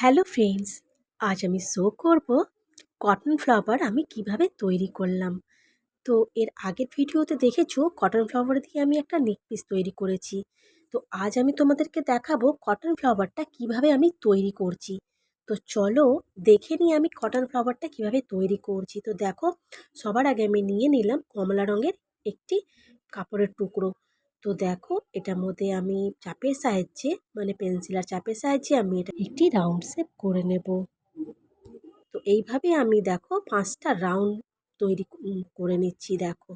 Hello friends, আজ আমি show করব কটন ফ্লাওয়ার আমি কীভাবে তৈরি করলাম। তো এর আগের ভিডিওতে দেখেছ কটন ফ্লাওয়ার দিয়ে আমি একটা নেক পিস তৈরি করেছি। তো আজ আমি তোমাদেরকে দেখাবো কটন ফ্লাওয়ারটা কীভাবে আমি তৈরি করছি। তো চলো দেখে নিই আমি কটন ফ্লাওয়ারটা কীভাবে তৈরি করছি। তো দেখো, সবার আগে আমি নিয়ে নিলাম কমলা রঙের একটি কাপড়ের টুকরো। তো দেখো, এটার মধ্যে আমি চাপের সাহায্যে মানে পেন্সিল আর চাপের সাহায্যে আমি এটা একটি রাউন্ড শেপ করে নেব। তো এইভাবে আমি দেখো পাঁচটা রাউন্ড তৈরি করে নিচ্ছি দেখো।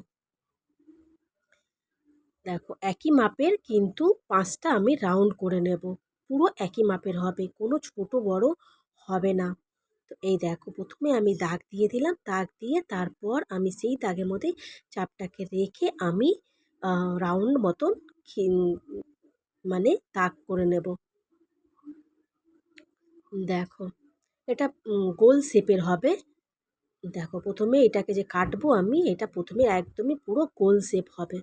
দেখো, একই মাপের কিন্তু পাঁচটা আমি রাউন্ড করে নেব। পুরো একই মাপের হবে, কোনো ছোট বড় হবে না। তো এই দেখো, প্রথমে আমি দাগ দিয়ে দিলাম, দাগ দিয়ে তারপর আমি সেই দাগের মধ্যে চাপটাকে রেখে আমি রাউন্ড মতন মানে তাক করে নেব। দেখো, এটা গোল শেপের হবে। দেখো, প্রথমে এটাকে যে কাটবো আমি, এটা প্রথমে একদমই পুরো গোল শেপ হবে।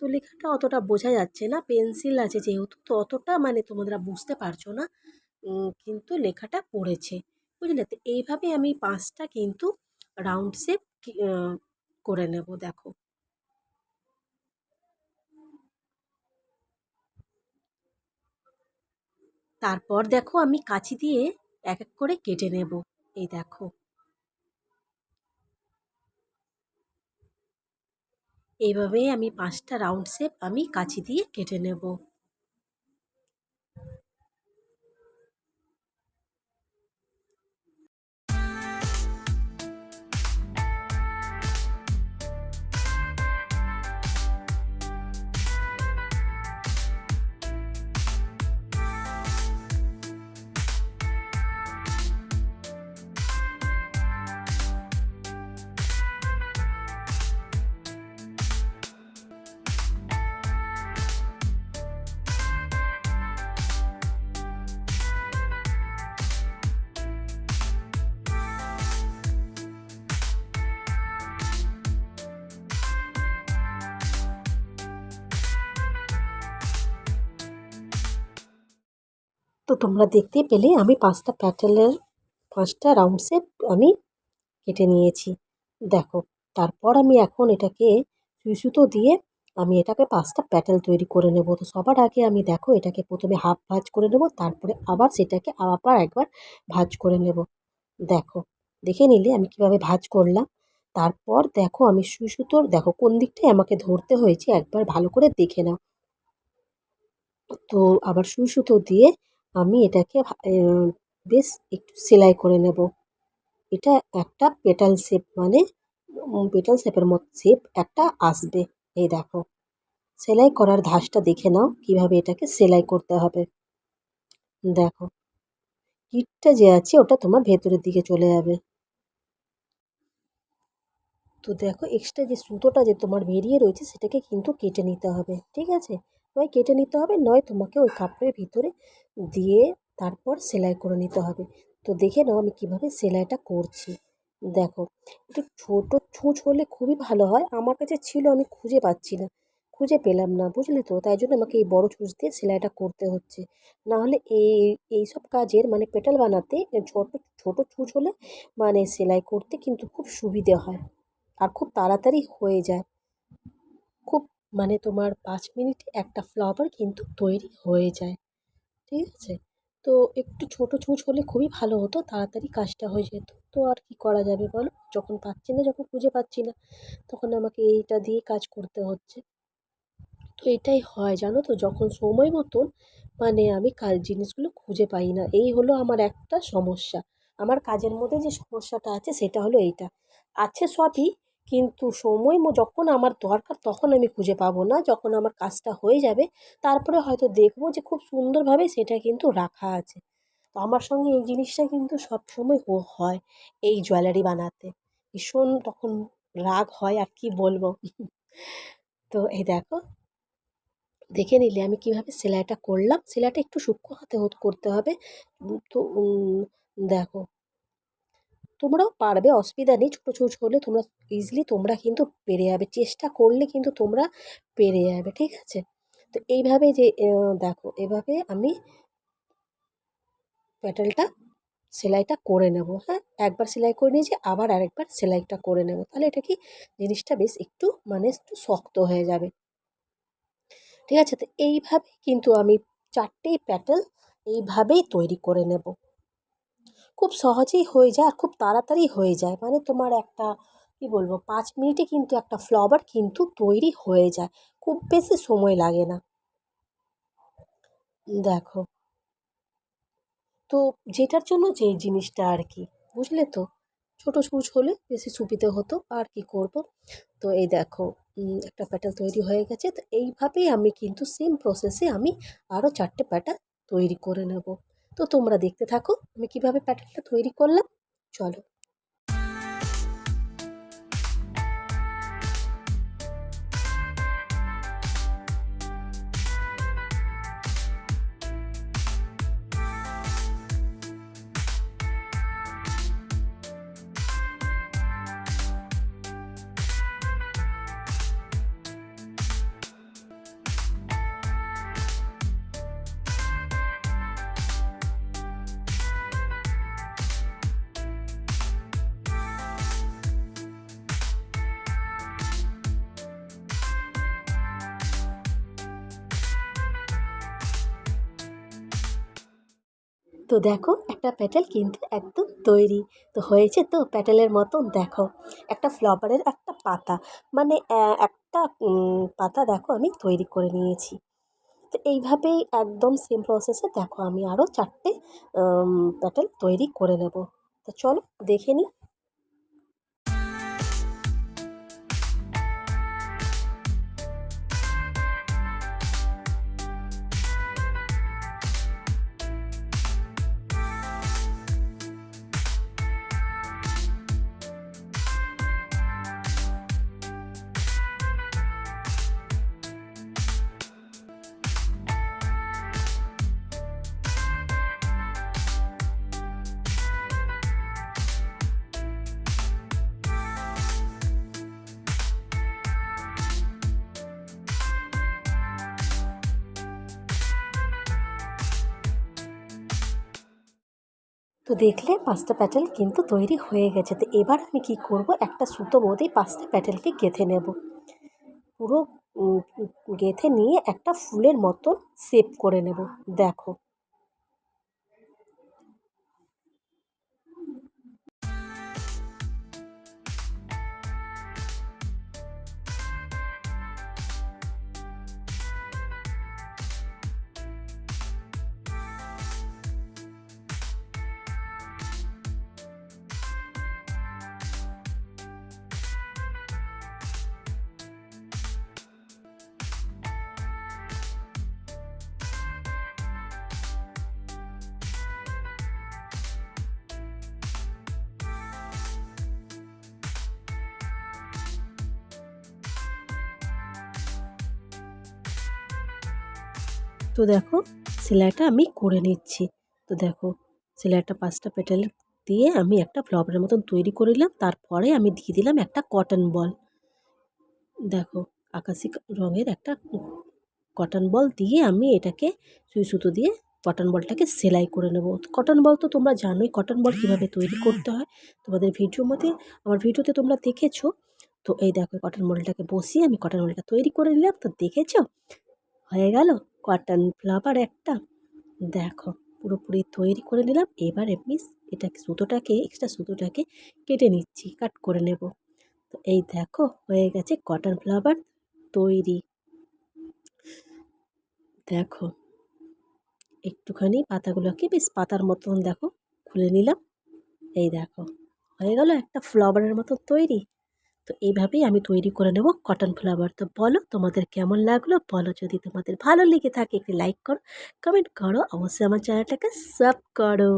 তো লেখাটা অতটা বোঝা যাচ্ছে না পেন্সিল আছে যেহেতু, তো অতটা মানে তোমরা বুঝতে পারছ না কিন্তু লেখাটা পড়েছে, বুঝলে? তো এইভাবে আমি পাঁচটা কিন্তু রাউন্ড শেপ করে নেব, দেখো। তারপর দেখো আমি কাঁচি দিয়ে এক এক করে কেটে নেব। এই দেখো। এইভাবে আমি পাঁচটা রাউন্ড শেপ আমি কাঁচি দিয়ে কেটে নেব। তো তোমরা দেখতে পেলে আমি পাঁচটা প্যাটেলের পাঁচটা রাউন্ড শেপ আমি কেটে নিয়েছি। দেখো, তারপর আমি এখন এটাকে সুতো দিয়ে আমি এটাকে পাঁচটা প্যাটেল তৈরি করে নেব। তো সবার আগে আমি দেখো, এটাকে প্রথমে হাফ ভাজ করে নেব, তারপরে আবার সেটাকে আবার একবার ভাজ করে নেব। দেখো, দেখে নিলে আমি কীভাবে ভাজ করলাম। তারপর দেখো, আমি সুই সুতোর দেখো কোন দিকটাই আমাকে ধরতে হয়েছে, একবার ভালো করে দেখে নাও। তো আবার সুই সুতো দিয়ে আমি এটাকে বেশ একটু সেলাই করে নেব। এটা একটা পেটাল শেপ মানে পেটাল শেপের মতো, শেপ একটা আসবে। এই দেখো, সেলাই করার ধাসটা দেখে নাও, কীভাবে এটাকে সেলাই করতে হবে। দেখো, কিটটা যে আছে ওটা তোমার ভেতরের দিকে চলে যাবে। তো দেখো এক্সট্রা যে সুতোটা যে তোমার বেরিয়ে রয়েছে, সেটাকে কিন্তু কেটে নিতে হবে, ঠিক আছে? নয় কেটে নিতে হবে, নয় তোমাকে ওই কাপড়ের ভিতরে দিয়ে তারপর সেলাই করে নিতে হবে। তো দেখে নাও আমি কীভাবে সেলাইটা করছি। দেখো, একটু ছোটো ছুঁচ হলে খুবই ভালো হয়। আমার কাছে ছিল, আমি খুঁজে পাচ্ছি না, খুঁজে পেলাম না, বুঝলে তো? তাই জন্য আমাকে এই বড় ছুঁচ দিয়ে সেলাইটা করতে হচ্ছে। নাহলে এই এই সব কাজের মানে পেটাল বানাতে ছোটো ছোটো ছুঁচ হলে মানে সেলাই করতে কিন্তু খুব সুবিধে হয়। আর খুব তাড়াতাড়ি হয়ে যায়। মানে তোমার পাঁচ মিনিটে একটা ফ্লাওয়ার কিন্তু তৈরি হয়ে যায়। ঠিক আছে? তো একটু ছোটো ছুঁচ হলে খুবই ভালো হতো, তাড়াতাড়ি কাজটা হয়ে যেত। তো আর কি করা যাবে বলো? যখন পাচ্ছি না, যখন খুঁজে পাচ্ছি না, তখন আমাকে এইটা দিয়ে কাজ করতে হচ্ছে। তো এটাই হয়, জানো তো? যখন সময় মতন মানে আমি কাজ, জিনিসগুলো খুঁজে পাই না। এই হলো আমার একটা সমস্যা। আমার কাজের মধ্যে যে সমস্যাটা আছে, সেটা হলো এইটা। আছে সবই কিন্তু সময় যখন আমার দরকার তখন আমি খুঁজে পাবো না। যখন আমার কাজটা হয়ে যাবে, তারপরে হয়তো দেখব যে খুব সুন্দরভাবে সেটা কিন্তু রাখা আছে। তো আমার সঙ্গে এই জিনিসটা কিন্তু সবসময় হয় এই জুয়েলারি বানাতে। ভীষণ তখন রাগ হয়, আর কি বলব? তো এই দেখো, দেখে নিলে আমি কীভাবে সেলাইটা করলাম। সেলাইটা একটু সূক্ষ্ম হাতে করতে হবে। তো দেখো তোমরাও পারবে, অসুবিধা নেই। ছোটো ছোটো হলে তোমরা ইজিলি তোমরা কিন্তু পেরে যাবে। চেষ্টা করলে কিন্তু তোমরা পেরে যাবে, ঠিক আছে? তো এইভাবে যে দেখো, এভাবে আমি প্যাটেলটা সেলাইটা করে নেব। হ্যাঁ একবার সেলাই করে নিয়েছি, আবার আরেকবার সেলাইটা করে নেব। তাহলে এটা কি জিনিসটা বেশ একটু মানে একটু শক্ত হয়ে যাবে। ঠিক আছে? তো এইভাবে কিন্তু আমি চারটেই প্যাটেল এইভাবেই তৈরি করে নেব। খুব সহজেই হয়ে যায় আর খুব তাড়াতাড়ি হয়ে যায়। মানে তোমার একটা, কী বলব, পাঁচ মিনিটে কিন্তু একটা ফ্লাওয়ার কিন্তু তৈরি হয়ে যায়। খুব বেশি সময় লাগে না। দেখো। তো যেটার জন্য যে জিনিসটা আর কি, বুঝলে তো? ছোটো সূচ হলে বেশি সুবিধে হতো। আর কি করব? তো এই দেখো একটা প্যাটেল তৈরি হয়ে গেছে। তো এইভাবেই আমি কিন্তু সেম প্রসেসে আমি আরও চারটে প্যাটেল তৈরি করে নেব। তো তোমরা দেখতে থাকো আমি কীভাবে প্যাটার্নটা তৈরি করলাম। চলো। তো দেখো, একটা প্যাটেল কিন্তু একদম তৈরি। তো হয়েছে তো প্যাটেলের মতন, দেখো। একটা ফ্লাওয়ারের একটা পাতা। মানে একটা পাতা দেখো আমি তৈরি করে নিয়েছি। তো এইভাবেই একদম সেম প্রসেসে দেখো আমি আরও চারটে প্যাটেল তৈরি করে নেব। তো চলো দেখে নিই। তো দেখলে পাঁচটা প্যাটেল কিন্তু তৈরি হয়ে গেছে। তো এবার আমি কি করব? একটা সুতো মধ্যেই পাঁচটা প্যাটেলকে গেঁথে নেব। পুরো গেঁথে নিয়ে একটা ফুলের মতন শেপ করে নেব। দেখো। তো দেখো, সেলাইটা আমি করে নিচ্ছি। তো দেখো, সেলাইটা পাঁচটা পেটেল দিয়ে আমি একটা ফ্লাওয়ারের মতন তৈরি করে নিলাম। তারপরে আমি দিয়ে দিলাম একটা কটন বল। দেখো, আকাশি রঙের একটা কটন বল দিয়ে আমি এটাকে সুই সুতো দিয়ে কটন বলটাকে সেলাই করে নেব। কটন বল তো তোমরা জানোই, কটন বল কীভাবে তৈরি করতে হয়। তোমাদের ভিডিও মধ্যে আমার ভিডিওতে তোমরা দেখেছ। তো এই দেখো, কটন বলটাকে বসিয়ে আমি কটন বলটা তৈরি করে নিলাম। তো দেখেছ? হয়ে গেল? কটন ফ্লাওয়ার একটা। দেখো, পুরোপুরি তৈরি করে নিলাম। এবার এমনি এটাকে, সুতোটাকে এক্সট্রা সুতোটাকে কেটে নিচ্ছি কাট করে নেব। তো এই দেখো, হয়ে গেছে কটন ফ্লাওয়ার তৈরি। দেখো, একটুখানি পাতাগুলোকে, বেশ পাতার মতন দেখো, খুলে নিলাম। এই দেখো, হয়ে গেল একটা ফ্লাওয়ারের মতো তৈরি। তো এইভাবেই আমি তৈরি করে নেব কটন ফ্লাওয়ার তো বলো তোমাদের কেমন লাগল? বলো যদি তোমাদের ভালো লেগে থাকে একটি লাইক করো কমেন্ট করো। অবশ্যই আমার চ্যানেলটাকে সাব করো।